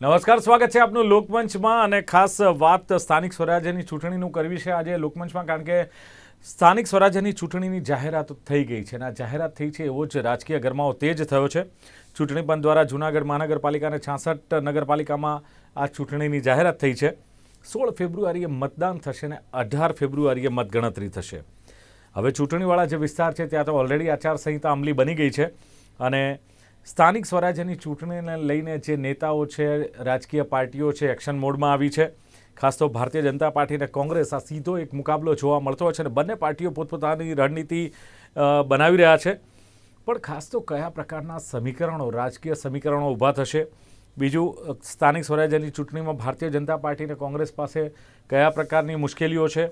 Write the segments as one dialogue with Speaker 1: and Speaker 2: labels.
Speaker 1: નમસ્કાર, સ્વાગત છે આપનું લોકમંચમાં અને ખાસ વાત સ્થાનિક સ્વરાજ્યની ચૂંટણીનું કરવી છે આજે લોકમંચમાં, કારણ કે સ્થાનિક સ્વરાજ્યની ચૂંટણીની જાહેરાત થઈ ગઈ છે અને આ જાહેરાત થઈ છે એવો જ રાજકીય ગરમાવો તેજ થયો છે. ચૂંટણી પંચ દ્વારા જૂનાગઢ મહાનગરપાલિકા અને છાસઠ નગરપાલિકામાં આ ચૂંટણીની જાહેરાત થઈ છે. સોળ ફેબ્રુઆરીએ મતદાન થશે અને અઢાર ફેબ્રુઆરીએ મતગણતરી થશે. હવે ચૂંટણીવાળા જે વિસ્તાર છે, ત્યાં તો ઓલરેડી આચારસંહિતા અમલી બની ગઈ છે અને સ્થાનિક સ્વરાજ્યની ચૂંટણીને લઈને જે નેતાઓ છે, રાજકીય પાર્ટીઓ છે, એક્શન મોડમાં આવી છે. ખાસ તો ભારતીય જનતા પાર્ટી અને કોંગ્રેસ આ સીધો એક મુકાબલો જોવા મળતો છે અને બંને પાર્ટીઓ પોતપોતાની રણનીતિ બનાવી રહ્યા છે. પણ ખાસ તો કયા પ્રકારના સમીકરણો, રાજકીય સમીકરણો ઊભા થશે? બીજું સ્થાનિક સ્વરાજ્યની ચૂંટણીમાં ભારતીય જનતા પાર્ટી અને કોંગ્રેસ પાસે કયા પ્રકારની મુશ્કેલીઓ છે?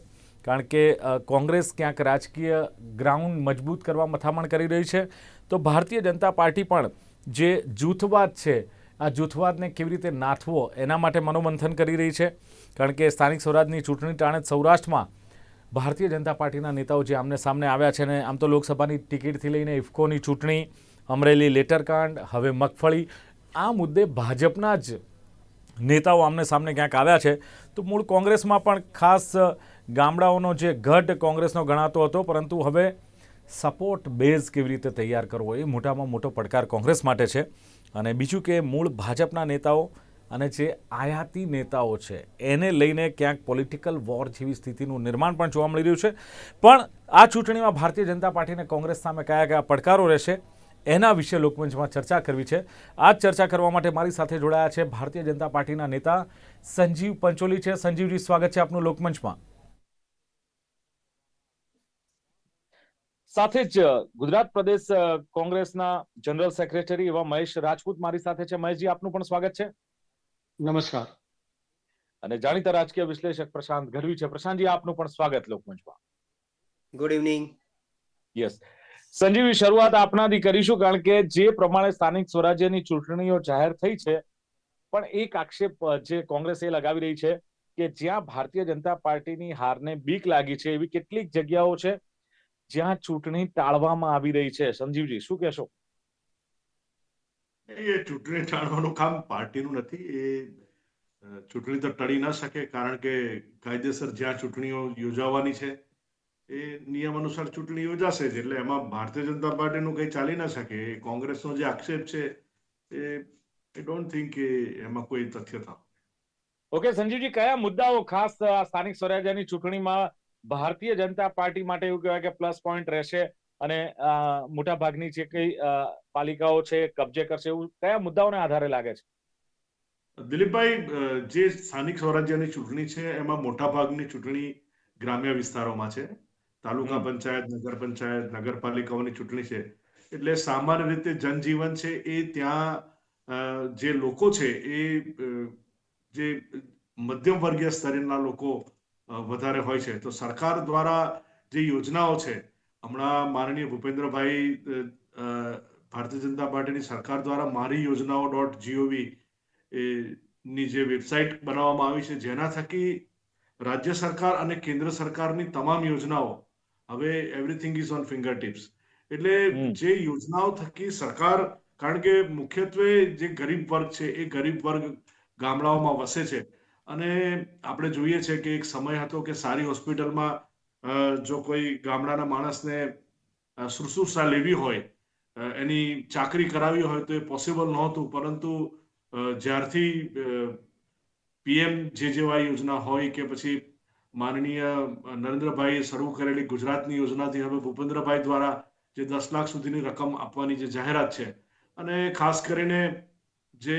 Speaker 1: કારણ કે કોંગ્રેસ ક્યાંક રાજકીય ગ્રાઉન્ડ મજબૂત કરવા મથામણ કરી રહી છે. તો ભારતીય જનતા પાર્ટી પણ જે જૂથવાદ છે, આ જૂથવાદને કેવી રીતે નાથવો એના માટે મનોમંથન કરી રહી છે. કારણ કે સ્થાનિક સ્વરાજની ચૂંટણી ટાણે સૌરાષ્ટ્રમાં ભારતીય જનતા પાર્ટીના નેતાઓ જે આમને સામને આવ્યા છે ને આમ તો લોકસભાની ટિકિટથી લઈને ઇફકોની ચૂંટણી, અમરેલી લેટરકાંડ, હવે મગફળી, આ મુદ્દે ભાજપના જ નેતાઓ આમને સામને ક્યાંક આવ્યા છે. તો મૂળ કોંગ્રેસમાં પણ ખાસ ગામડાઓનો જે ગઢ કોંગ્રેસનો ગણાતો હતો, પરંતુ હવે સપોર્ટ બેઝ કેવી રીતે તૈયાર કરવો એ મોટામાં મોટો પડકાર કોંગ્રેસ માટે છે. અને બીજું કે મૂળ ભાજપના નેતાઓ અને જે આયાતી નેતાઓ છે, એને લઈને ક્યાંક પોલિટિકલ વોર જેવી સ્થિતિનું નિર્માણ પણ જોવા મળી રહ્યું છે. પણ આ ચૂંટણીમાં ભારતીય જનતા પાર્ટીને કોંગ્રેસ સામે કયા કયા પડકારો રહેશે, એના વિશે લોકમંચમાં ચર્ચા કરવી છે. આ ચર્ચા કરવા માટે મારી સાથે જોડાયા છે ભારતીય જનતા પાર્ટીના નેતા સંજીવ પંચોલી છે. સંજીવજી, સ્વાગત છે આપનું લોકમંચમાં. સાથે જ ગુજરાત પ્રદેશ કોંગ્રેસના જનરલ સેક્રેટરી એવા મહેશ રાજપૂત મારી સાથે છે. મહેશજી આપનું પણ સ્વાગત છે.
Speaker 2: નમસ્કાર.
Speaker 1: અને જાણીતા રાજકીય વિશ્લેષક પ્રશાંત ગઢવી છે. પ્રશાંતજી આપનું પણ સ્વાગત લોકમંચમાં
Speaker 3: ગુડ ઇવનિંગ
Speaker 1: યસ સંજીવી શરૂઆત આપનાથી કરીશું કારણ કે જે પ્રમાણે સ્થાનિક સ્વરાજ્યની ચૂંટણીઓ જાહેર થઈ છે પણ એક આક્ષેપ જે કોંગ્રેસ એ લગાવી રહી છે કે જ્યાં ભારતીય જનતા પાર્ટીની હારને બીક લાગી છે એવી કેટલીક જગ્યાઓ છે જ્યાં ચૂંટણી ટાળવામાં આવી રહી છે. સંજીવજી શું કહેશો?
Speaker 2: એ ચૂંટણી ટાળવાનું કામ પાર્ટીનું નથી. એ ચૂંટણી તો ટળી ના શકે કારણ કે કાયદેસર જ્યાં ચૂંટણીઓ યોજાવાની છે એ નિયમ અનુસાર ચૂંટણી યોજાશે જ. એટલે એમાં ભારતીય જનતા પાર્ટીનું કંઈ ચાલી ન શકે. એ કોંગ્રેસનો જે આક્ષેપ છે એ આઈ ડોન્ટ થિંક કે એમાં કોઈ તથ્યતા
Speaker 1: ઓકે સંજીવજી કયા મુદ્દાઓ ખાસ સ્થાનિક સ્વરાજ્યની ચૂંટણીમાં ભારતીય જનતા પાર્ટી માટે એવું કહેવાય કે પ્લસ પોઈન્ટ રહેશે અને મોટા ભાગની જે કઈ પાલિકાઓ છે કબજે કરશે એવું કયા મુદ્દાઓને આધારે લાગે છે?
Speaker 2: દિલીપભાઈ જે સ્થાનિક સ્વરાજ્યની ચૂંટણી છે એમાં મોટા ભાગની ચૂંટણી ગ્રામ્ય વિસ્તારોમાં છે. તાલુકા પંચાયત નગર પંચાયત નગરપાલિકાઓની ચૂંટણી છે. એટલે સામાન્ય રીતે જનજીવન છે એ ત્યાં જે લોકો છે એ જે મધ્યમ વર્ગીય સ્તરના લોકો વધારે હોય છે. તો સરકાર દ્વારા જે યોજનાઓ છે હમણાં માનનીય ભૂપેન્દ્રભાઈ ભારતીય જનતા પાર્ટીની સરકાર દ્વારા મારી યોજનાઓ ડોટ જીઓવી ની જે વેબસાઇટ બનાવવામાં આવી છે જેના થકી રાજ્ય સરકાર અને કેન્દ્ર સરકારની તમામ યોજનાઓ હવે everything is on finger tips એટલે જે યોજનાઓ થકી સરકાર કારણ કે મુખ્યત્વે જે ગરીબ વર્ગ છે એ ગરીબ વર્ગ ગામડાઓમાં વસે છે. અને આપણે જોઈએ છે કે એક સમય હતો કે સારી હોસ્પિટલમાં જો કોઈ ગામડાના માણસને શુશ્રુષા લેવી હોય એની ચાકરી કરાવી હોય તો એ પોસિબલ નહોતું. પરંતુ જ્યારથી પીએમ જે જેવા યોજના હોય કે પછી માનનીય નરેન્દ્રભાઈએ શરૂ કરેલી ગુજરાતની યોજનાથી હવે ભૂપેન્દ્રભાઈ દ્વારા જે દસ લાખ સુધીની રકમ આપવાની જે જાહેરાત છે. અને ખાસ કરીને જે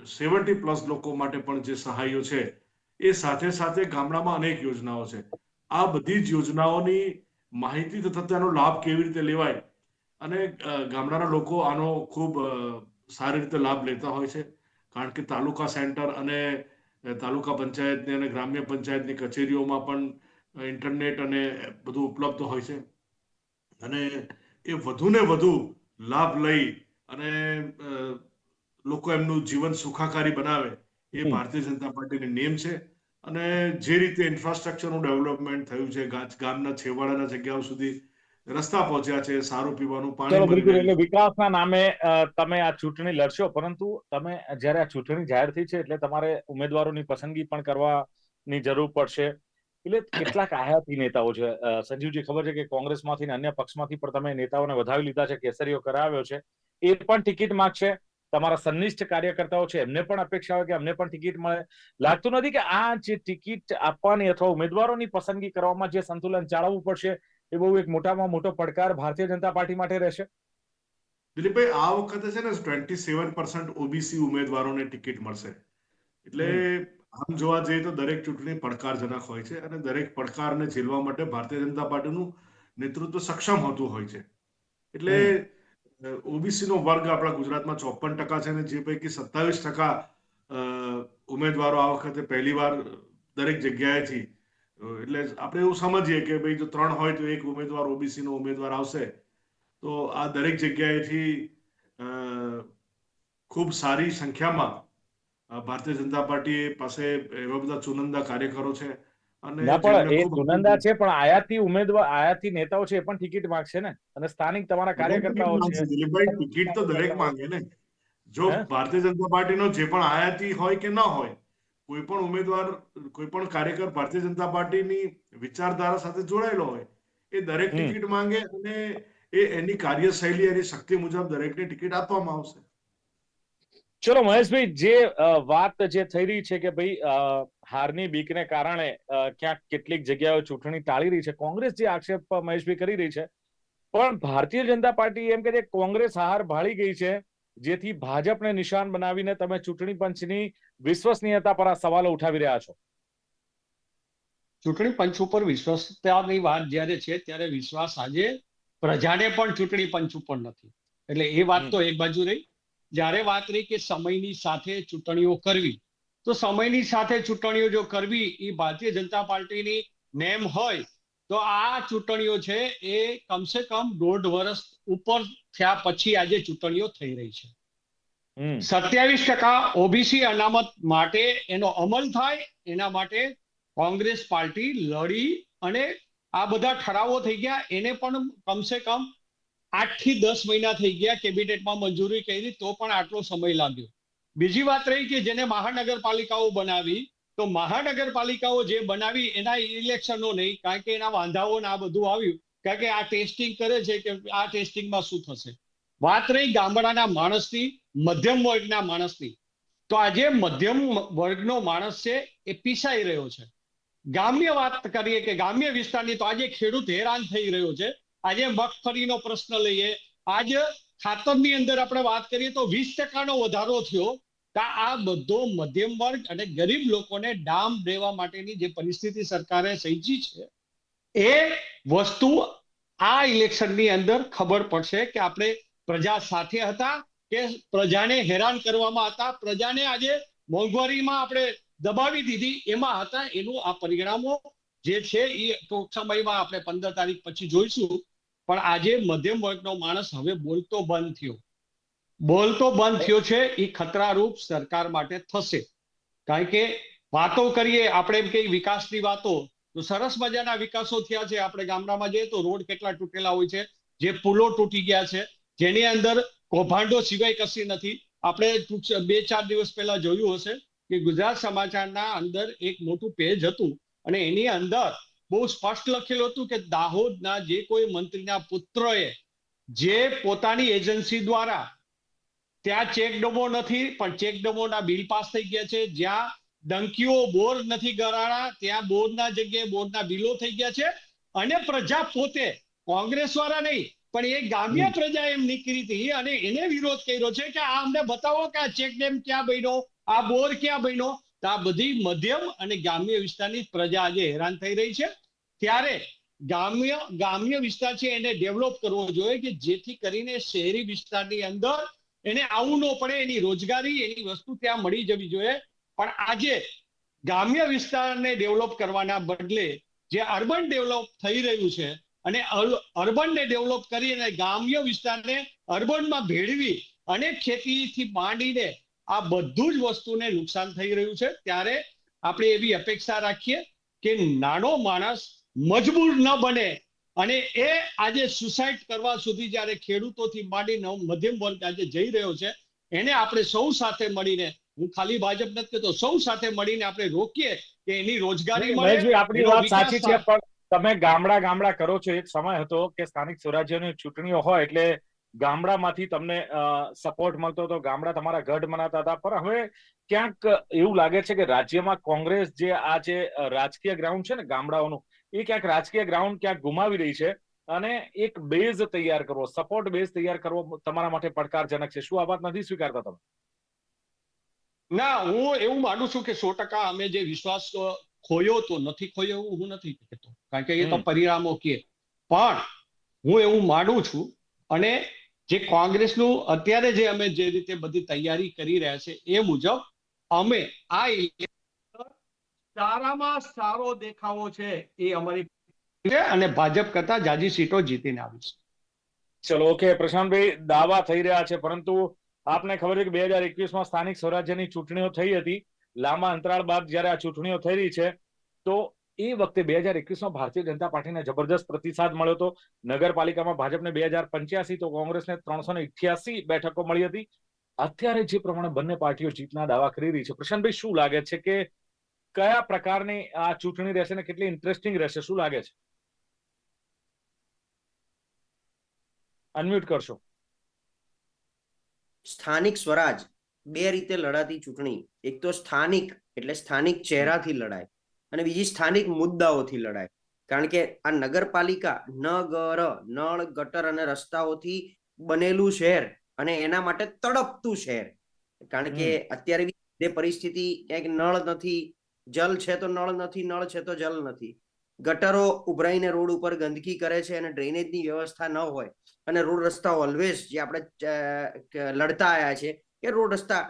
Speaker 2: સેવન્ટી પ્લસ લોકો માટે પણ જે સહાયો છે, એ સાથે સાથે ગામડામાં અનેક યોજનાઓ છે. આ બધી જ યોજનાઓની માહિતી તથા તેનો લાભ કેવી રીતે લેવાય અને ગામડાના લોકો આનો ખૂબ સારી રીતે લાભ લેતા હોય છે. કારણ કે તાલુકા સેન્ટર અને તાલુકા પંચાયતની અને ગ્રામ્ય પંચાયતની કચેરીઓમાં પણ ઇન્ટરનેટ અને બધું ઉપલબ્ધ હોય છે. અને એ વધુને વધુ લાભ લઈ અને લોકો એમનું જીવન સુખાકારી બનાવે એ ભારતીય જનતા પાર્ટીની નેમ છે. અને જે રીતે ઇન્ફ્રાસ્ટ્રક્ચરનું ડેવલપમેન્ટ થયું છે ગામના છેવાડાના જગ્યાઓ સુધી રસ્તા પહોંચ્યા છે સારું પીવાનું પાણી
Speaker 1: બિલકુલ એટલે વિકાસના નામે તમે આ ચૂંટણી લડશો પરંતુ તમે જ્યારે આ ચૂંટણી જાહેર થઈ છે એટલે તમારે ઉમેદવારોની પસંદગી પણ કરવાની જરૂર પડશે. એટલે કેટલાક આયાતી નેતાઓ છે. સંજીવજી ખબર છે કે કોંગ્રેસમાંથી અને અન્ય પક્ષમાંથી પણ તમે નેતાઓને વધાવી લીધા છે કેસરીઓ કરાવ્યો છે. એ પણ ટિકિટ માંગશે. તમારા સન્નિષ્ઠ કાર્યકર્તાઓ છે એમને પણ અપેક્ષા હોય કે અમને પણ ટિકિટ મળે. લાગતું નથી કે આ જે ટિકિટ આપવાની અથવા ઉમેદવારોની પસંદગી કરવામાં જે સંતુલન જાળવવું પડશે એ બહુ એક મોટામાં મોટો પડકાર ભારતીય જનતા પાર્ટી માટે રહેશે.
Speaker 2: દિલીપભાઈ આ વખતે છે ને ટ્વેન્ટી સેવન પર્સન્ટ ઓબીસી ઉમેદવારોને ટિકિટ મળશે. એટલે આમ જોવા જઈએ તો દરેક ચૂંટણી પડકારજનક હોય છે અને દરેક પડકારને ઝીલવા માટે ભારતીય જનતા પાર્ટીનું નેતૃત્વ સક્ષમ હોતું હોય છે. એટલે ઓબીસી નો વર્ગ આપણા ગુજરાતમાં ચોપન ટકા છે અને જે પૈકી સત્તાવીસ ટકા ઉમેદવારો આ વખતે પહેલીવાર દરેક જગ્યાએથી એટલે આપણે એવું સમજીએ કે ભાઈ જો ત્રણ હોય તો એક ઉમેદવાર ઓબીસી નો ઉમેદવાર આવશે. તો આ દરેક જગ્યાએથી ખૂબ સારી સંખ્યામાં ભારતીય જનતા પાર્ટી પાસે એવા બધા ચુનંદા કાર્યકરો છે.
Speaker 1: ના પણ એ
Speaker 2: ખૂબ
Speaker 1: છે પણ આયાતી ઉમેદવાર આયાતી નેતાઓ છે એ પણ ટિકિટ માંગશે ને? અને સ્થાનિક તમારા કાર્યકર્તાઓ છે.
Speaker 2: દિલીપભાઈ ટિકિટ તો દરેક માંગે ને? જો ભારતીય જનતા પાર્ટીનો જે પણ આયાતી હોય કે ન હોય કોઈ પણ ઉમેદવાર કોઈ પણ કાર્યકર ભારતીય જનતા પાર્ટીની વિચારધારા સાથે જોડાયેલો હોય એ દરેક ટિકિટ માંગે અને એ એની કાર્યશૈલી એની શક્તિ મુજબ દરેકને ટિકિટ આપવામાં આવશે.
Speaker 1: ચલો મહેશભાઈ જે વાત જે થઈ રહી છે કે ભાઈ હારની બીકને કારણે ક્યાંક કેટલીક જગ્યાઓ ચૂંટણી ટાળી રહી છે કોંગ્રેસ જે આક્ષેપ મહેશભાઈ કરી રહી છે પણ ભારતીય જનતા પાર્ટી એમ કે છે કોંગ્રેસ હાર ભાળી ગઈ છે જેથી ભાજપને નિશાન બનાવીને તમે ચૂંટણી પંચની વિશ્વસનીયતા પર આ સવાલો ઉઠાવી રહ્યા છો.
Speaker 4: ચૂંટણી પંચ ઉપર વિશ્વસતાની વાત જ્યારે છે ત્યારે વિશ્વાસ આજે પ્રજાને પણ ચૂંટણી પંચ ઉપર નથી. એટલે એ વાત તો એક બાજુ રહી. જ્યારે વાત રહી કે સમયની સાથે ચૂંટણીઓ કરવી તો સમયની સાથે ચૂંટણીઓ જો કરવી એ ભારતીય જનતા પાર્ટીની નેમ હોય તો આ ચૂંટણીઓ છે એ કમસે કમ દોઢ વર્ષ ઉપર થયા પછી આજે ચૂંટણીઓ થઈ રહી છે. સત્યાવીસ ટકા ઓબીસી અનામત માટે એનો અમલ થાય એના માટે કોંગ્રેસ પાર્ટી લડી અને આ બધા ઠરાવો થઈ ગયા એને પણ કમસે કમ આઠથી દસ મહિના થઈ ગયા કેબિનેટમાં મંજૂરી કરી, તો પણ આટલો સમય લાગ્યો. બીજી વાત રહી કે જેને મહાનગરપાલિકાઓ બનાવી, તો મહાનગરપાલિકાઓ જે બનાવી, એના ઇલેક્શનો નહીં, કારણ કે એના વાંધાઓ ને આ બધું આવ્યું. કારણ કે આ ટેસ્ટિંગ કરે છે કે આ ટેસ્ટિંગમાં શું થશે? વાત રહી ગામડાના માણસની, મધ્યમ વર્ગના માણસની. તો આજે મધ્યમ વર્ગનો માણસ છે, એ પીસાઈ રહ્યો છે. ગામ્ય વાત કરીએ કે ગામ્ય વિસ્તારની તો આજે ખેડૂત હેરાન થઈ રહ્યો છે આજે મગફળીનો પ્રશ્ન લઈએ. આજ ખાતરની અંદર આપણે વાત કરીએ તો વીસ ટકાનો વધારો થયો. આ બધો મધ્યમ વર્ગ અને ગરીબ લોકોને ડામ દેવા માટેની જે પરિસ્થિતિ સરકારે સર્જી છે, એ વસ્તુ આ ઇલેક્શનની અંદર ખબર પડશે કે આપણે પ્રજા સાથે હતા કે પ્રજાને હેરાન કરવામાં હતા. પ્રજાને આજે મોંઘવારીમાં આપણે દબાવી દીધી. એમાં હતા એનું આ પરિણામો જે છે એ ટૂંક સમયમાં આપણે પંદર તારીખ પછી જોઈશું. પણ આજે મધ્યમ વર્ગનો માણસ હવે બોલતો બંધ થયો. બોલતો બંધ થયો છે એ ખતરારૂપ સરકાર માટે થશે. કારણ કે વાતો કરીએ, આપણે એમ કે વિકાસની વાતો, તો સરસ મજાના વિકાસો થયા છે. આપણે ગામડામાં જઈએ તો રોડ કેટલા તૂટેલા હોય છે, જે પુલો તૂટી ગયા છે, જેની અંદર કૌભાંડો સિવાય કશી નથી. આપણે બે ચાર દિવસ પહેલા જોયું હશે કે ગુજરાત સમાચારના અંદર એક મોટું પેજ હતું. અને એની અંદર બહુ સ્પષ્ટ લખેલું હતું કે દાહોદના જે કોઈ મંત્રીના પુત્રએ જે પોતાની એજન્સી દ્વારા ત્યાં ચેક ડમો નથી પણ ચેક ડમોના બિલ પાસ થઈ ગયા છે. જ્યાં ડંકીઓ બોર નથી ગરાણા ત્યાં બોરના જગ્યાએ બોરના બિલો થઈ ગયા છે. અને પ્રજા પોતે કોંગ્રેસ વાળા નહીં પણ એ ગામ્ય પ્રજા એમ નીકળી હતી અને એને વિરોધ કર્યો છે કે આ અમને બતાવો કે આ ચેક ડેમ ક્યાં બન્યો આ બોર ક્યાં બન્યો? તો આ બધી મધ્યમ અને ગ્રામ્ય વિસ્તારની પ્રજા આજે હેરાન થઈ રહી છે. ત્યારે ગ્રામ્ય ગ્રામ્ય વિસ્તાર છે એને ડેવલપ કરવો જોઈએ કે જેથી કરીને શહેરી વિસ્તારની અંદર એને આવું ન પડે, એની રોજગારી, એની વસ્તુ ત્યાં મળી જવી જોઈએ. પણ આજે ગ્રામ્ય વિસ્તારને ડેવલપ કરવાના બદલે જે અર્બન ડેવલપ થઈ રહ્યું છે અને અર્બનને ડેવલપ કરી અને ગ્રામ્ય વિસ્તારને અર્બનમાં ભેળવી અને ખેતીથી માંડીને આ બધું જ વસ્તુને નુકસાન થઈ રહ્યું છે. ત્યારે આપણે એવી અપેક્ષા રાખીએ કે નાનો માણસ મજબૂર ન બને અને એ આજે સુસાઇડ કરવા સુધી જ્યારે ખેડૂતોથી માંડીને મધ્યમ વર્ગ આજે જઈ રહ્યો છે એને આપણે સૌ સાથે મળીને હું ખાલી ભાજપ નથી કહેતો સૌ સાથે મળીને આપણે રોકીએ કે એની રોજગારી મળે
Speaker 1: આપણી વાત સાચી છે પણ તમે ગામડા ગામડા કરો છો એક સમય હતો કે સ્થાનિક સ્વરાજ્યની ચૂંટણીઓ હોય એટલે ગામડામાંથી તમને સપોર્ટ મળતો હતો. ગામડા તમારા ગઢ મનાતા હતા. પણ હવે ક્યાંક એવું લાગે છે કે રાજ્યમાં કોંગ્રેસ જે આ જે રાજકીય ગ્રાઉન્ડ છે ને ગામડાઓનું એ ક્યાંક રાજકીય ગ્રાઉન્ડ ક્યાંક ગુમાવી રહી છે અને એક બેઝ તૈયાર કરવો સપોર્ટ બેઝ તૈયાર કરવો તમારા માટે પડકારજનક છે. શું આ વાત નથી સ્વીકારતા તમે?
Speaker 4: ના હું એવું માનું છું કે સો ટકા અમે જે વિશ્વાસ ખોયો તો નથી ખોયો એવું હું નથી કહેતો. કારણ કે એ તો પરિણામો કે. પણ હું એવું માનું છું અને જે કોંગ્રેસનું અત્યારે જે અમે જે રીતે બધી તૈયારી કરી રહ્યા છે, એ મુજબ અમે આ સારામાં સારો દેખાવો છે એ અમારી અને ભાજપ કરતા જાજી સીટો જીતીને છે.
Speaker 1: ચલો, ઓકે, પ્રશાંતભાઈ, દાવા થઈ રહ્યા છે, પરંતુ આપને ખબર છે કે બે હજાર એકવીસમાં સ્થાનિક સ્વરાજ્યની ચૂંટણીઓ થઈ હતી. લાંબા અંતરાળ બાદ જ્યારે આ ચૂંટણીઓ થઈ રહી છે, તો એ વખતે બે હજાર એકવીસમાં ભારતીય જનતા પાર્ટીને જબરદસ્ત પ્રતિસાદ મળ્યો હતો. નગરપાલિકામાં ભાજપને બે હજાર પંચ્યાસી તો કોંગ્રેસને ત્રણસો ને ઇઠ્યાસી બેઠકો મળી હતી. અત્યારે જે પ્રમાણે બંને પાર્ટીઓ જીતના દાવા કરી રહી છે, પ્રશાંતભાઈ, શું લાગે છે કે કયા પ્રકારની આ ચૂંટણી રહેશે ને કેટલી ઇન્ટરેસ્ટિંગ રહેશે? શું લાગે છે? અનમ્યુટ કરશો.
Speaker 3: સ્થાનિક સ્વરાજ બે રીતે લડાતી ચૂંટણી. એક તો સ્થાનિક, એટલે સ્થાનિક ચહેરાથી લડાય. અને બીજી સ્થાનિક મુદ્દાઓથી લડાય. કારણ કે આ નગરપાલિકા નગર નળ ગટર અને રસ્તાઓથી બનેલું શહેર અને એના માટે તડપતું શહેર. કારણ કે અત્યારે જે પરિસ્થિતિ ક્યાંક નળ નથી જલ છે તો નળ નથી નળ છે તો જલ નથી. ગટરો ઉભરાઈને રોડ ઉપર ગંદકી કરે છે અને ડ્રેનેજની વ્યવસ્થા ન હોય અને રોડ રસ્તા ઓલવેઝ જે આપણે લડતા આવ્યા છે કે રોડ રસ્તા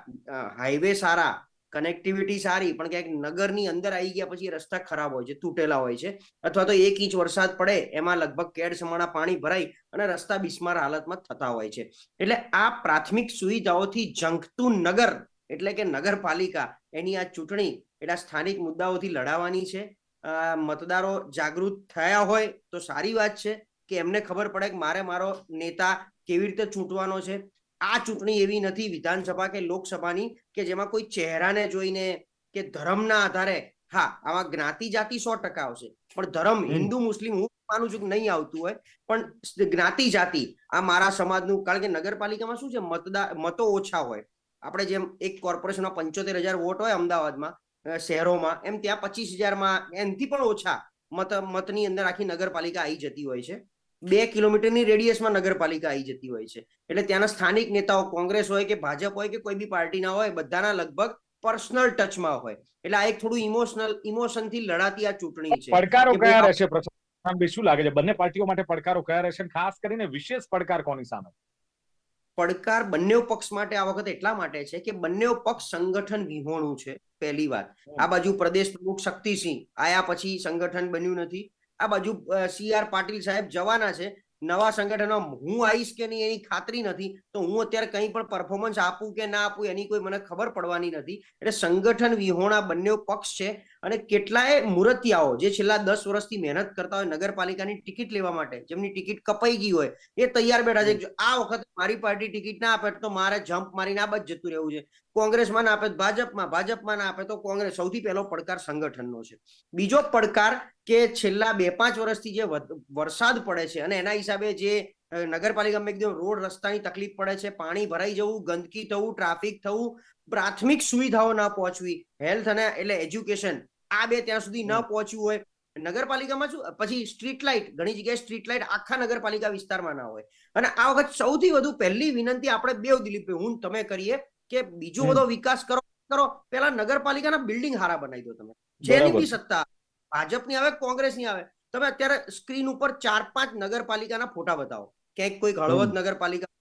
Speaker 3: હાઈવે સારા કનેક્ટિવિટી સારી, પણ ક્યાંક નગરની અંદર આવી ગયા પછી રસ્તા ખરાબ હોય છે, તૂટેલા હોય છે, અથવા તો એક ઇંચ વરસાદ પડે, એમાં લગભગ કેડ સમાણા પાણી ભરાઈ અને રસ્તા બિસ્માર હાલતમાં થતા હોય છે. એટલે આ પ્રાથમિક સુવિધાઓથી ઝંખતું નગર, એટલે કે નગરપાલિકા, એની આ ચૂંટણી એટલે સ્થાનિક મુદ્દાઓથી લડાવવાની છે. મતદારો જાગૃત થયા હોય તો સારી વાત છે, કે એમને ખબર પડે કે મારે મારો નેતા કેવી રીતે ચૂંટવાનો છે. આ ચૂંટણી એવી નથી વિધાનસભા કે લોકસભાની કે જેમાં કોઈ ચહેરાને જોઈને કે ધર્મના આધારે હા આમાં જ્ઞાતિ જાતિ સો ટકા આવશે. પણ ધર્મ હિન્દુ મુસ્લિમ હું માનું છું કે નહીં આવતું હોય પણ જ્ઞાતિ જાતિ આ મારા સમાજનું કારણ કે નગરપાલિકામાં શું છે મતદાર મતો ઓછા હોય. આપણે જેમ એક કોર્પોરેશનમાં પંચોતેર હજાર વોટ હોય અમદાવાદમાં શહેરોમાં એમ ત્યાં પચીસ હજારમાં એનથી પણ ઓછા મત મતની અંદર આખી નગરપાલિકા આવી જતી હોય છે. બે કિલોમીટરની રેડિયસમાં નગરપાલિકા આવી જતી હોય છે. એટલે ત્યાંના સ્થાનિક નેતાઓ કોંગ્રેસ હોય કે ભાજપ હોય કે કોઈ બી પાર્ટીના હોય બધાના લગભગ પર્સનલ ટચમાં હોય. એટલે આ એક થોડું ઇમોશનલ ઇમોશનથી લડાતી આ ચૂંટણી છે.
Speaker 1: પડકારો કયા રહેશે? પ્રશાંતભાઈ શું લાગે છે? બંને પાર્ટીઓ માટે પડકારો કયા રહેશે? ખાસ કરીને વિશેષ પડકાર કોની સામે?
Speaker 3: પડકાર બંને પક્ષ માટે આ વખત એટલા માટે છે કે બંને પક્ષ સંગઠન વિહોણું છે પહેલી વાત. આ બાજુ પ્રદેશ પ્રમુખ શક્તિસિંહ આયા પછી સંગઠન બન્યું નથી. આ બાજુ સી આર પાટીલ સાહેબ જવાના છે. નવા સંગઠનમાં હું આવીશ કે નહીં એની ખાતરી નથી. તો હું અત્યારે કંઈ પણ પરફોર્મન્સ આપું કે ના આપું એની કોઈ મને ખબર પડવાની નથી. એટલે સંગઠન વિહોણા બંને પક્ષ છે. અને કેટલાય મૂર્તિયાઓ જે છેલ્લા દસ વર્ષથી મહેનત કરતા હોય નગરપાલિકાની ટિકિટ લેવા માટે, જેમની ટિકિટ કપાઈ ગઈ હોય, એ તૈયાર બેઠા છે આ વખતે મારી પાર્ટી ટિકિટ ના આપે તો મારે જમ્પ મારીને આ જ જતું રહેવું છે. કોંગ્રેસમાં ના આપે ભાજપમાં ભાજપમાં ના આપે તો કોંગ્રેસ સૌથી પહેલો પડકાર સંગઠનનો છે. બીજો પડકાર કે છેલ્લા બે પાંચ વર્ષથી જે વરસાદ પડે છે અને એના હિસાબે જે નગરપાલિકામાં એકદમ રોડ રસ્તાની તકલીફ પડે છે પાણી ભરાઈ જવું ગંદકી થવું ટ્રાફિક થવું પ્રાથમિક સુવિધાઓ ના પહોંચવી હેલ્થ અને એટલે એજ્યુકેશન આ બે ત્યાં સુધી ન પહોંચ્યું હોય. નગરપાલિકામાં શું પછી સ્ટ્રીટ લાઇટ ઘણી જગ્યાએ સ્ટ્રીટ લાઇટ આખા નગરપાલિકા વિસ્તારમાં ના હોય. અને આ વખત સૌથી વધુ પહેલી વિનંતી આપણે બે દિલીપભાઈ હું તમે કરીએ કે બીજો બધો વિકાસ કરો કરો. પેલા નગરપાલિકાના બિલ્ડિંગ હારા બનાવી દો તમે. જેની. બી સત્તા ભાજપની આવે કોંગ્રેસની આવે તમે અત્યારે સ્ક્રીન ઉપર ચાર પાંચ નગરપાલિકાના ફોટા બતાવો. ક્યાંક કોઈક હળવદ નગરપાલિકા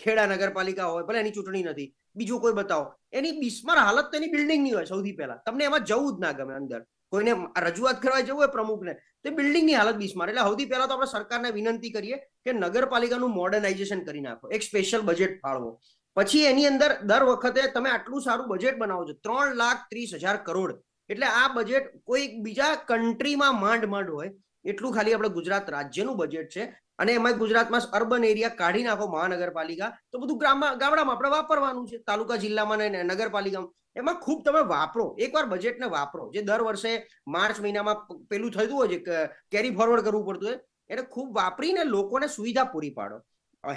Speaker 3: ખેડા નગરપાલિકા હોય ભલે એની ચૂંટણી નથી. બીજું કોઈ બતાવો. એની બિસ્માર હાલત તો એની બિલ્ડિંગની હોય સૌથી પહેલા. તમને એમાં જવું જ ના ગમે અંદર. કોઈને રજૂઆત કરવા જવું હોય પ્રમુખને તો બિલ્ડિંગની હાલત બિસ્માર. એટલે સૌથી પહેલા તો આપણે સરકારને વિનંતી કરીએ કે નગરપાલિકાનું મોડર્નાઇઝેશન કરી નાખો. એક સ્પેશિયલ બજેટ ફાળવો. પછી એની અંદર દર વખતે તમે આટલું સારું બજેટ બનાવો છો. ત્રણ લાખ ત્રીસ હજાર કરોડ. એટલે આ બજેટ કોઈ બીજા કન્ટ્રીમાં માંડ માંડ હોય. એટલું ખાલી આપણે ગુજરાત રાજ્યનું બજેટ છે. અને એમાં ગુજરાતમાં અર્બન એરિયા કાઢી નાખો મહાનગરપાલિકા, તો બધું ગ્રામમાં ગામડામાં આપણે વાપરવાનું છે. તાલુકા જિલ્લામાં ને નગરપાલિકામાં. એમાં ખૂબ તમે વાપરો. એકવાર બજેટને વાપરો. જે દર વર્ષે માર્ચ મહિનામાં પેલું થતું હોય છે કેરી ફોરવર્ડ કરવું પડતું હોય, એને ખૂબ વાપરીને લોકોને સુવિધા પૂરી પાડો.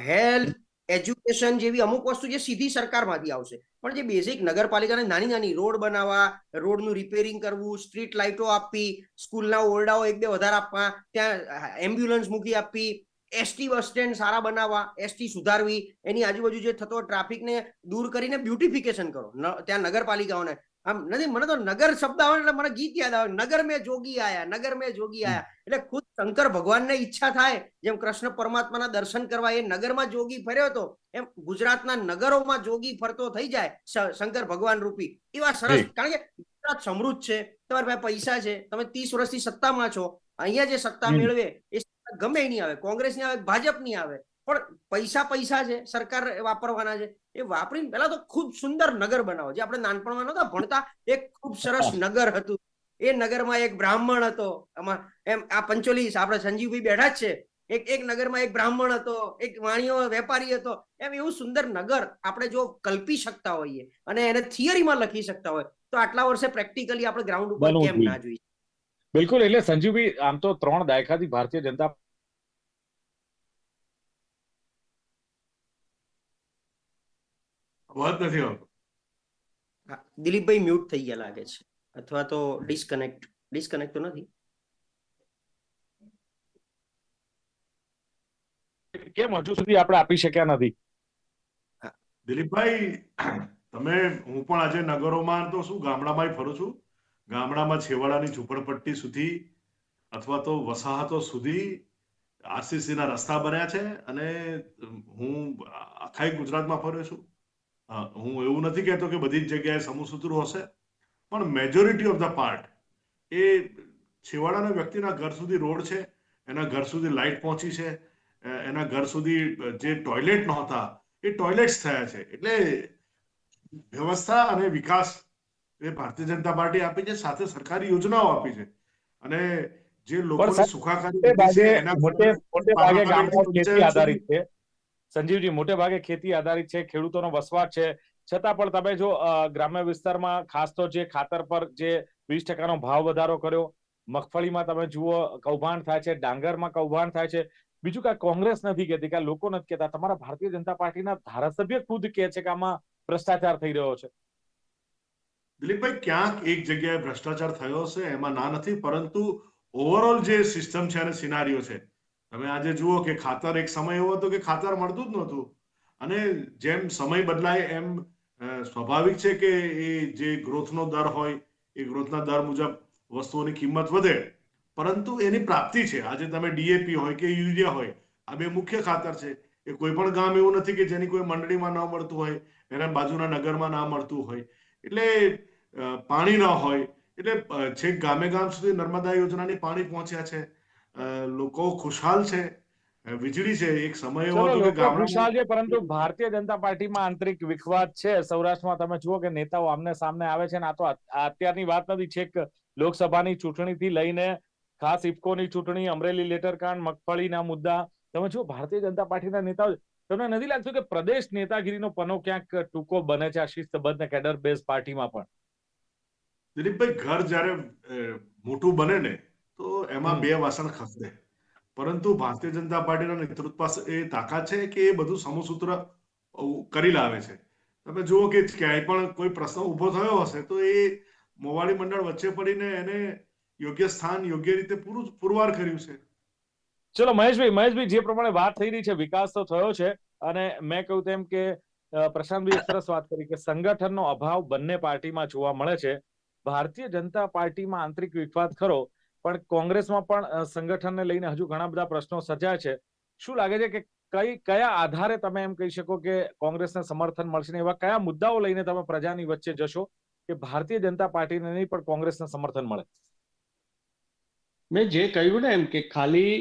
Speaker 3: હેલ્થ એજ્યુકેશન જેવી અમુક વસ્તુ જે સીધી સરકારમાંથી આવશે. પણ જે બેઝિક નગરપાલિકાને નાની નાની રોડ બનાવવા, રોડનું રિપેરિંગ કરવું સ્ટ્રીટ લાઇટો આપવી, સ્કૂલના ઓરડાઓ એક બે વધારે આપવા, ત્યાં એમ્બ્યુલન્સ મૂકી આપવી એસટી બસ સ્ટેન્ડ સારા બનાવવા એસટી સુધારવી એની આજુબાજુ જે થતો ટ્રાફિકને દૂર કરીને બ્યુટિફિકેશન કરો. ત્યાં નગરપાલિકાઓને. આમ નથી મને તો નગર શબ્દ આવે એટલે મને ગીત યાદ આવે. નગર મેં જોગી આયા નગર મેં જોગી આયા. એટલે ખુદ શંકર ભગવાનને ઈચ્છા થાય જેમ કૃષ્ણ પરમાત્માના દર્શન કરવા એ નગરમાં જોગી ફર્યો હતો એમ ગુજરાતના નગરોમાં જોગી ફરતો થઈ જાય શંકર ભગવાન રૂપી. એવા સરસ કારણ કે ગુજરાત સમૃદ્ધ છે. તમારી પાસે પૈસા છે. તમે ત્રીસ વર્ષથી સત્તામાં છો. અહીંયા જે સત્તા મેળવે એ ગમે નહીં આવે કોંગ્રેસની આવે ભાજપની આવે પણ પૈસા પૈસા છે સરકાર વાપરવાના છે એ વાપરીને પેલા તો ખૂબ સુંદર નગર બનાવો જે આપણે નાનપણમાં નતા ભણતા એક ખૂબ સરસ નગર હતું. એ નગરમાં એક બ્રાહ્મણ હતો આમાં એમ આ પંચોલી આપણે સંજીવભાઈ બેઠા જ છે એક એક નગરમાં એક બ્રાહ્મણ હતો એક વાણિયો વેપારી હતો એમ એવું સુંદર નગર આપણે જો કલ્પી શકતા હોઈએ અને એને થિયરીમાં લખી શકતા હોય તો આટલા વર્ષે પ્રેક્ટિકલી આપણે ગ્રાઉન્ડ ઉપર કેમ ના જોઈએ?
Speaker 1: બિલકુલ એટલે સંજીવભાઈ આમ તો ત્રણ દાયકાથી ભારતીય જનતા
Speaker 2: અવાજ નથી આવતો.
Speaker 3: દિલીપભાઈ મ્યુટ થઈ ગયા લાગે છે. અથવા તો ડિસ્કનેક્ટ ડિસ્કનેક્ટ તો નથી?
Speaker 1: કેમ હજુ સુધી આપણે આપી શક્યા નથી?
Speaker 2: દિલીપભાઈ તમે હું પણ આજે નગરોમાં તો શું ગામડામાં ફરું છું. ગામડામાં છેવાડાની ઝૂંપડપટ્ટી સુધી અથવા તો વસાહતો સુધી આરસીસીના રસ્તા બન્યા છે અને હું આખા ગુજરાતમાં ફર્યો છું. હું એવું નથી કહેતો કે બધી જ જગ્યાએ સમુસૂત્ર હશે, પણ મેજોરિટી ઓફ ધ પાર્ટ એ છેવાડાના વ્યક્તિના ઘર સુધી રોડ છે, એના ઘર સુધી લાઇટ પહોંચી છે એના ઘર સુધી જે ટોયલેટ નહોતા, એ ટોયલેટ્સ થયા છે. એટલે વ્યવસ્થા અને વિકાસ એ ભારતીય જનતા પાર્ટી આપી છે સાથે સરકારી યોજનાઓ આપી છે. અને જે
Speaker 1: લોકો
Speaker 2: સુખાકારી
Speaker 1: આધારિત છે. સંજીવજી મોટે ભાગે ખેતી આધારિત છે ખેડૂતોનો વસવાટ છે. છતાં પણ તમે જો ગ્રામ્ય વિસ્તારમાં ખાસ તો જે ખાતર પર જે વીસ ટકાનો ભાવ વધારો કર્યો મગફળીમાં તમે જુઓ કૌભાંડ થાય છે ડાંગરમાં કૌભાંડ થાય છે. બીજું કાંઈ કોંગ્રેસ નથી કહેતી કે લોકો નથી કહેતા. તમારા ભારતીય જનતા પાર્ટીના ધારાસભ્ય ખુદ કહે છે કે આમાં ભ્રષ્ટાચાર થઈ રહ્યો છે.
Speaker 2: દિલીપભાઈ, ક્યાંક એક જગ્યાએ ભ્રષ્ટાચાર થયો હશે, એમાં ના નથી, પરંતુ ઓવરઓલ જે સિસ્ટમ છે અને સિનારીઓ છે, તમે આજે જુઓ કે ખાતર એક સમય એવો હતો કે ખાતર મળતું જ નહોતું. અને જેમ સમય બદલાય, એમ સ્વાભાવિક છે કે એ જે ગ્રોથનો દર હોય, એ ગ્રોથના દર મુજબ વસ્તુઓની કિંમત વધે. પરંતુ એની પ્રાપ્તિ છે. આજે તમે ડીએપી હોય કે યુરિયા હોય, આ બે મુખ્ય ખાતર છે. એ કોઈ પણ ગામ એવું નથી કે જેની કોઈ મંડળીમાં ન મળતું હોય, એના બાજુના નગરમાં ના મળતું હોય. એટલે પાણી ન હોય એટલે છેક ગામે ગામ સુધી નર્મદા યોજનાની પાણી પહોંચ્યા છે. લોકો ખુશહાલ છે વીજળી છે એક સમય એવો હતો કે
Speaker 1: ખુશાલ છે પરંતુ ભારતીય જનતા પાર્ટીમાં આંતરિક વિખવાદ છે. સૌરાષ્ટ્રમાં તમે જુઓ કે નેતાઓ આમને સામને આવે છે ને આ તો અત્યારની વાત નથી છેક લોકસભાની ચૂંટણીથી લઈને ખાસ ઇફકોની ચૂંટણી અમરેલી લેટરકાંડ મગફળીના મુદ્દા. તમે જુઓ ભારતીય જનતા પાર્ટીના નેતાઓ તમને નથી લાગતું કે પ્રદેશ નેતાગીરીનો પનો ક્યાંક ટૂંકો બને છે આ શિસ્તબદ્ધ ને કેડર બેઝ પાર્ટીમાં પણ?
Speaker 2: દિલીપભાઈ ઘર જ્યારે મોટું બને ને તો એમાં બે વાસણ ખસે પરંતુ ભારતીય જનતા પાર્ટીના નેતૃત્વ પાસે એ તાકાત છે કે એ બધું સમસૂત્ર કરી લાવે છે. તમે જુઓ કે ક્યાંય પણ કોઈ પ્રશ્ન ઊભો થયો હશે તો એ મોવાડી મંડળ વચ્ચે પડીને એને યોગ્ય સ્થાન યોગ્ય રીતે પૂરું પુરવાર કર્યું છે.
Speaker 1: ચલો મહેશભાઈ મહેશભાઈ જે પ્રમાણે વાત થઈ રહી છે વિકાસ તો થયો છે. અને મેં કહ્યું તેમ કે પ્રશાંતભાઈ સરસ વાત કરી કે સંગઠનનો અભાવ બંને પાર્ટીમાં જોવા મળે છે. ભારતીય જનતા પાર્ટીમાં આંતરિક વિખવાદ ખરો, પણ કોંગ્રેસમાં પણ સંગઠનને લઈને હજુ ઘણા બધા પ્રશ્નો સર્જાય છે. શું લાગે છે કે કઈ, કયા આધારે તમે એમ કહી શકો કે કોંગ્રેસને સમર્થન મળશે એવા કયા મુદ્દાઓ લઈને તમે પ્રજાની વચ્ચે જશો કે ભારતીય જનતા પાર્ટીને નહીં પણ કોંગ્રેસને સમર્થન મળે?
Speaker 4: મેં જે કહ્યું ને એમ કે ખાલી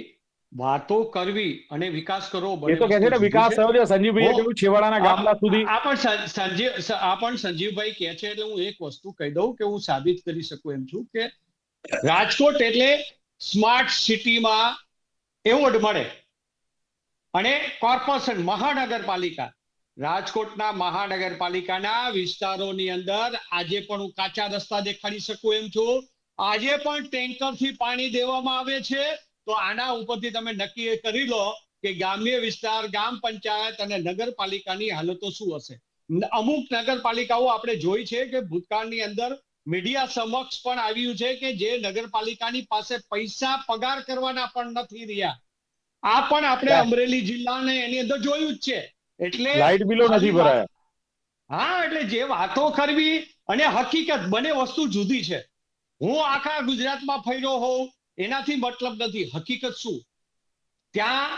Speaker 4: વાતો કરવી અને વિકાસ કરવો
Speaker 1: એ તો કહે છે ને વિકાસ થયો છે
Speaker 4: સંજીવભાઈ
Speaker 1: કહ્યું છેવાડાના ગામડા સુધી.
Speaker 4: આ પણ સંજીવ આ પણ સંજીવભાઈ કહે છે એટલે હું એક વસ્તુ કહી દઉં કે હું સાબિત કરી શકું એમ છું કે રાજકોટ એટલે સ્માર્ટ સિટીમાં એવોર્ડ મળે. અને કોર્પોરેશન મહાનગરપાલિકા રાજકોટના મહાનગરપાલિકાના વિસ્તારોની અંદર આજે પણ હું કાચા રસ્તા દેખાડી શકું એમ છું. આજે પણ ટેન્કરથી પાણી દેવામાં આવે છે. તો આના ઉપરથી તમે નક્કી કરી લો કે ગ્રામ્ય વિસ્તાર ગામ પંચાયત અને નગરપાલિકાની હાલતો શું હશે? અમુક નગરપાલિકાઓ આપણે જોઈ છે કે ભૂતકાળની અંદર મીડિયા સમક્ષ પણ આવ્યું છે કે જે નગરપાલિકાની પાસે પૈસા પગાર કરવાના પણ નથી રહ્યા. આ પણ આપણે. અમરેલી જિલ્લાને એની અંદર જોયું જ છે. એટલે
Speaker 1: લાઇટ બિલો નથી ભરાયા.
Speaker 4: હા એટલે જે વાતો કરવી અને હકીકત બંને વસ્તુ જુદી છે. હું આખા ગુજરાતમાં ફર્યો હોઉં એનાથી મતલબ નથી. હકીકત શું? ત્યાં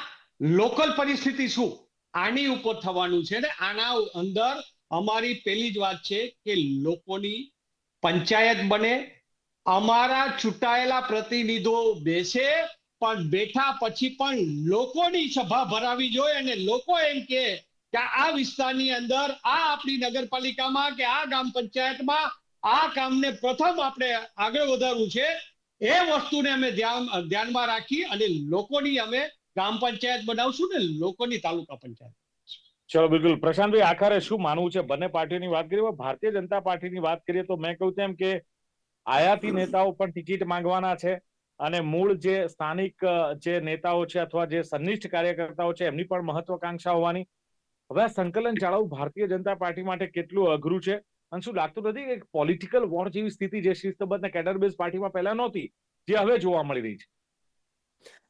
Speaker 4: લોકલ પરિસ્થિતિ શું? આની ઉપર થવાનું છે ને આના અંદર અમારી પેલી જ વાત છે કે લોકોની પંચાયત બને, અમારા ચૂંટાયેલા પ્રતિનિધિઓ બેસે, પણ બેઠા પછી પણ લોકોની સભા ભરાવી જોઈએ અને લોકો એમ કે આ વિસ્તારની અંદર, આ આપણી નગરપાલિકામાં કે આ ગ્રામ પંચાયતમાં આ કામને પ્રથમ આપણે આગળ વધારવું છે. એ વસ્તુને અમે ધ્યાન, ધ્યાનમાં રાખી અને લોકોની અમે ગ્રામ પંચાયત બનાવશું ને લોકોની તાલુકા પંચાયત.
Speaker 1: ચલો, બિલકુલ. પ્રશાંતભાઈ, આખરે શું માનવું છે? બંને પાર્ટીઓની વાત કરીએ ભારતીય જનતા પાર્ટીની વાત કરીએ તો મેં કહ્યું તેમ કે આયાતી નેતાઓ પણ ટિકિટ માંગવાના છે અને મૂળ જે સ્થાનિક જે નેતાઓ છે અથવા જે સન્નિષ્ઠ કાર્યકર્તાઓ છે, એમની પણ મહત્વકાંક્ષા હોવાની. હવે આ સંકલન જાળવવું ભારતીય જનતા પાર્ટી માટે કેટલું અઘરું છે? અને શું લાગતું નથી કે પોલિટિકલ વોર જેવી સ્થિતિ જે શિસ્તબદ્ધ કેડર બેઝ પાર્ટીમાં પહેલા નહોતી, જે હવે જોવા મળી રહી છે?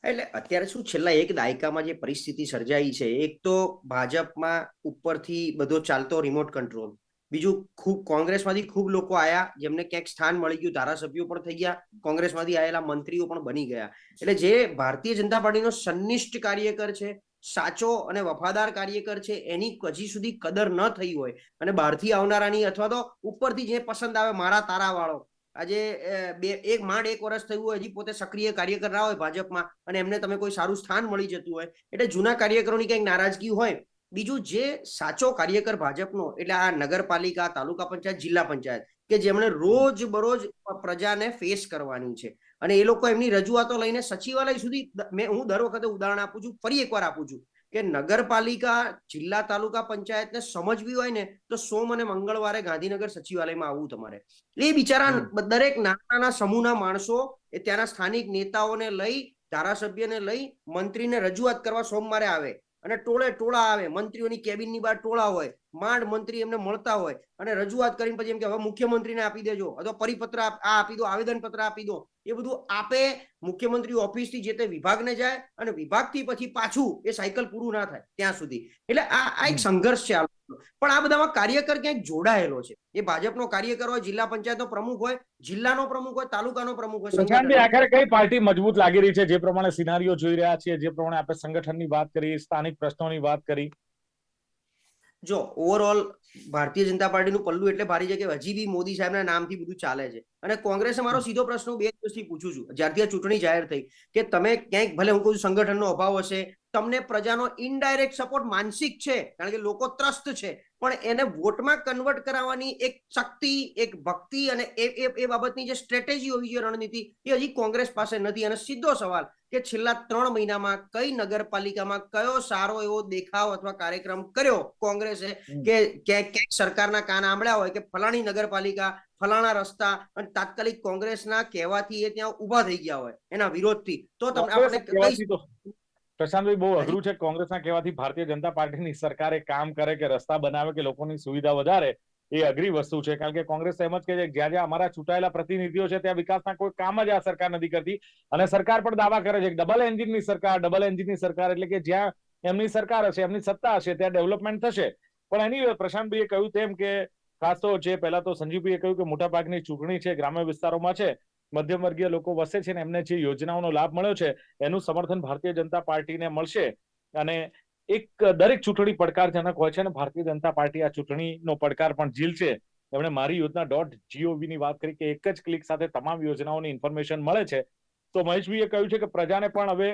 Speaker 3: એટલે અત્યારે શું છેલ્લા એક દાયકામાં જે પરિસ્થિતિ સર્જાઈ છે, એક તો ભાજપમાં ઉપરથી બધો ચાલતો રિમોટ કંટ્રોલ બીજું ખૂબ કોંગ્રેસમાંથી ખૂબ લોકો આયા, જેમને ક્યાંક સ્થાન મળી ગયું, ધારાસભ્યો પણ થઈ ગયા, કોંગ્રેસમાંથી આવેલા મંત્રીઓ પણ બની ગયા. એટલે જે ભારતીય જનતા પાર્ટીનો સન્નિષ્ઠ કાર્યકર છે સાચો અને વફાદાર કાર્યકર છે, એની હજી સુધી કદર ન થઈ હોય. અને બહારથી આવનારાની અથવા તો ઉપરથી જે પસંદ આવે મારા તારા વાળો આજે બે, એક માંડ એક વર્ષ થયું હોય, હજી પોતે સક્રિય કાર્યકર ના હોય ભાજપમાં, અને એમને તમે કોઈ સારું સ્થાન મળી જતું હોય, એટલે જૂના કાર્યકરોની કંઈક નારાજગી હોય. બીજું જે સાચો કાર્યકર ભાજપનો, એટલે આ નગરપાલિકા, તાલુકા પંચાયત, જિલ્લા પંચાયત, કે જેમણે રોજ બરોજ પ્રજાને ફેસ કરવાની છે. અને એ લોકો એમની રજૂઆતો લઈને સચિવાલય સુધી મેં હું દર વખતે ઉદાહરણ આપું છું ફરી એકવાર આપું છું કે નગરપાલિકા જિલ્લા તાલુકા પંચાયતને સમજવી હોય ને તો સોમ અને મંગળવારે ગાંધીનગર સચિવાલયમાં આવવું તમારે. એ બિચારા દરેક નાના નાના સમૂહના માણસો એ ત્યાંના સ્થાનિક નેતાઓને લઈ ધારાસભ્યને લઈ મંત્રીને રજૂઆત કરવા સોમવારે આવે અને ટોળે ટોળા આવે મંત્રીઓની કેબિનની બહાર ટોળા હોય માંડ મંત્રી એમને મળતા હોય અને રજૂઆત કરીને પછી એમ કે હવે મુખ્યમંત્રીને આપી દેજો અથવા પરિપત્ર આ આપી દો આવેદન પત્ર આપી દો. એ બધું આપે મુખ્યમંત્રી ઓફિસથી જે તે વિભાગને જાય અને વિભાગથી પછી પાછું એ સાયકલ પૂરું ના થાય ત્યાં સુધી. એટલે આ આ એક સંઘર્ષ છે પણ આ બધામાં કાર્યકર ક્યાંક જોડાયેલો છે. એ ભાજપનો કાર્યકર હોય જિલ્લા પંચાયતનો પ્રમુખ હોય જિલ્લાનો પ્રમુખ હોય તાલુકાનો પ્રમુખ હોય
Speaker 1: આખરે કઈ પાર્ટી મજબૂત લાગી રહી છે? જે પ્રમાણે સિનારીઓ જોઈ રહ્યા છીએ જે પ્રમાણે આપણે સંગઠનની વાત કરી સ્થાનિક પ્રશ્નોની વાત કરી.
Speaker 3: જો ઓવરઓલ ભારતીય જનતા પાર્ટીનું પલ્લું એટલે ભારી છે કે હજી બી મોદી સાહેબના નામથી બધું ચાલે છે. અને કોંગ્રેસે મારો સીધો પ્રશ્ન હું બે દિવસથી પૂછું છું. જ્યારથી આ ચૂંટણી જાહેર થઈ કે તમે ક્યાંક ભલે હું કહું સંગઠનનો અભાવ હશે તમને પ્રજાનો ઇનડાયરેક્ટ સપોર્ટ માનસિક છે કારણ કે લોકો ત્રસ્ત છે પણ એને વોટમાં કન્વર્ટ કરાવવાની એક શક્તિ એક ભક્તિ અને એ બાબતની જે સ્ટ્રેટેજી હોવી જોઈએ રણનીતિ એ હજી કોંગ્રેસ પાસે નથી. અને સીધો સવાલ કે છેલ્લા ત્રણ મહિનામાં કઈ નગરપાલિકામાં કયો સારો એવો દેખાવ અથવા કાર્યક્રમ કર્યો કોંગ્રેસે? કે ક્યાંક ક્યાંક સરકારના કાન આંબળ્યા હોય કે ફલાણી નગરપાલિકા ફલાણા રસ્તા અને તાત્કાલિક કોંગ્રેસના કહેવાથી એ ત્યાં ઊભા થઈ ગયા હોય એના વિરોધથી. તો તમને આપણે
Speaker 1: પ્રશાંતભાઈ બહુ અઘરું છે કોંગ્રેસના કહેવાથી ભારતીય જનતા પાર્ટીની સરકારે કામ કરે કે રસ્તા બનાવે કે લોકોની સુવિધા વધારે, એ અઘરી વસ્તુ છે. કારણ કે કોંગ્રેસ એમ જ કહે છે જ્યાં જ્યાં અમારા ચૂંટાયેલા પ્રતિનિધિઓ છે, ત્યાં વિકાસના કોઈ કામ જ આ સરકાર નથી કરતી. અને સરકાર પણ દાવા કરે છે ડબલ એન્જિનની સરકાર ડબલ એન્જિનની સરકાર, એટલે કે જ્યાં એમની સરકાર હશે, એમની સત્તા હશે, ત્યાં ડેવલપમેન્ટ થશે. પણ એની પ્રશાંતભાઈએ કહ્યું તેમ કે, ખાસ તો જે પહેલા તો સંજીવભાઈએ કહ્યું કે મોટાભાગની ચૂંટણી છે, ગ્રામ્ય વિસ્તારોમાં છે. મધ્યમ વર્ગીય લોકો વસે છે ને એમને જે યોજનાઓનો લાભ મળ્યો છે, એનું સમર્થન ભારતીય જનતા પાર્ટીને મળશે. અને એક દરેક ચૂંટણી પડકારજનક હોય છે અને ભારતીય જનતા પાર્ટી આ ચૂંટણીનો પડકાર પણ ઝીલશે. એમણે મારી યોજના ડોટ જીઓવી ની વાત કરી કે એક જ ક્લિક સાથે તમામ યોજનાઓની ઇન્ફોર્મેશન મળે છે. તો મહેશભાઈએ કહ્યું છે કે પ્રજાને પણ હવે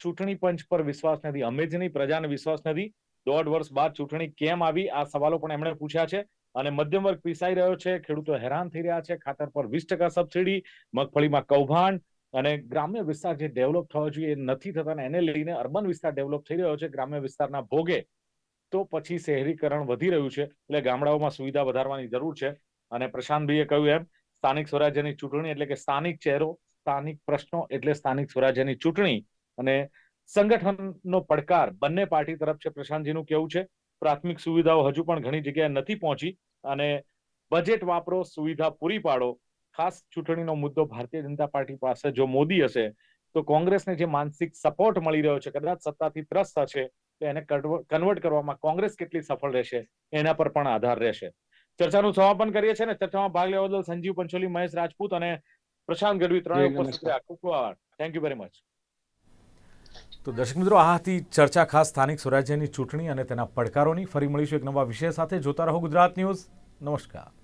Speaker 1: ચૂંટણી પંચ પર વિશ્વાસ નથી, અમે જ નહીં, પ્રજાને વિશ્વાસ નથી. દોઢ વર્ષ બાદ ચૂંટણી કેમ આવી, આ સવાલો પણ એમણે પૂછ્યા છે. અને મધ્યમ વર્ગ પીસાઈ રહ્યો છે. ખેડૂતો હેરાન થઈ રહ્યા છે. ખાતર પર વીસ ટકા સબસિડી, મગફળીમાં કૌભાંડ અને ગ્રામ્ય વિસ્તાર જે ડેવલપ થવો જોઈએ એ નથી થતા એને લઈને અર્બન વિસ્તાર ડેવલપ થઈ રહ્યો છે. ગ્રામ્ય વિસ્તારના ભોગે તો પછી શહેરીકરણ વધી રહ્યું છે. એટલે ગામડાઓમાં સુવિધા વધારવાની જરૂર છે. અને પ્રશાંતભાઈએ કહ્યું એમ, સ્થાનિક સ્વરાજ્યની ચૂંટણી એટલે કે સ્થાનિક ચહેરો, સ્થાનિક પ્રશ્નો એટલે સ્થાનિક સ્વરાજ્યની ચૂંટણી. અને સંગઠનનો પડકાર બંને પાર્ટી તરફ છે. પ્રશાંતજીનું કેવું છે? પ્રાથમિક સુવિધાઓ હજુ પણ ઘણી જગ્યાએ નથી પહોંચી અને બજેટ વાપરો સુવિધા પૂરી પાડો. ખાસ ચૂંટણીનો મુદ્દો ભારતીય જનતા પાર્ટી પાસે જો મોદી હશે તો કોંગ્રેસને જે માનસિક સપોર્ટ મળી રહ્યો છે કદાચ સત્તાથી ત્રસ્ત હશે તો એને કન્વર્ટ કરવામાં કોંગ્રેસ કેટલી સફળ રહેશે એના પર પણ આધાર રહેશે. ચર્ચાનું સમાપન કરીએ છીએ ને ચર્ચામાં ભાગ લેવા બદલ સંજીવ પંચોલી મહેશ રાજપૂત અને પ્રશાંત ગઢવી
Speaker 4: ત્રણે
Speaker 1: ઉપસ્થિત રહ્યા. ખૂબ ખૂબ આભાર. થેન્ક યુ વેરી મચ તો દર્શક મિત્રો આ હતી ચર્ચા ખાસ સ્થાનિક સ્વરાજ્યની ચૂંટણી અને તેના પડકારોની ફરી મળીશું એક નવા વિષય સાથે. જોતા રહો ગુજરાત ન્યૂઝ. નમસ્કાર.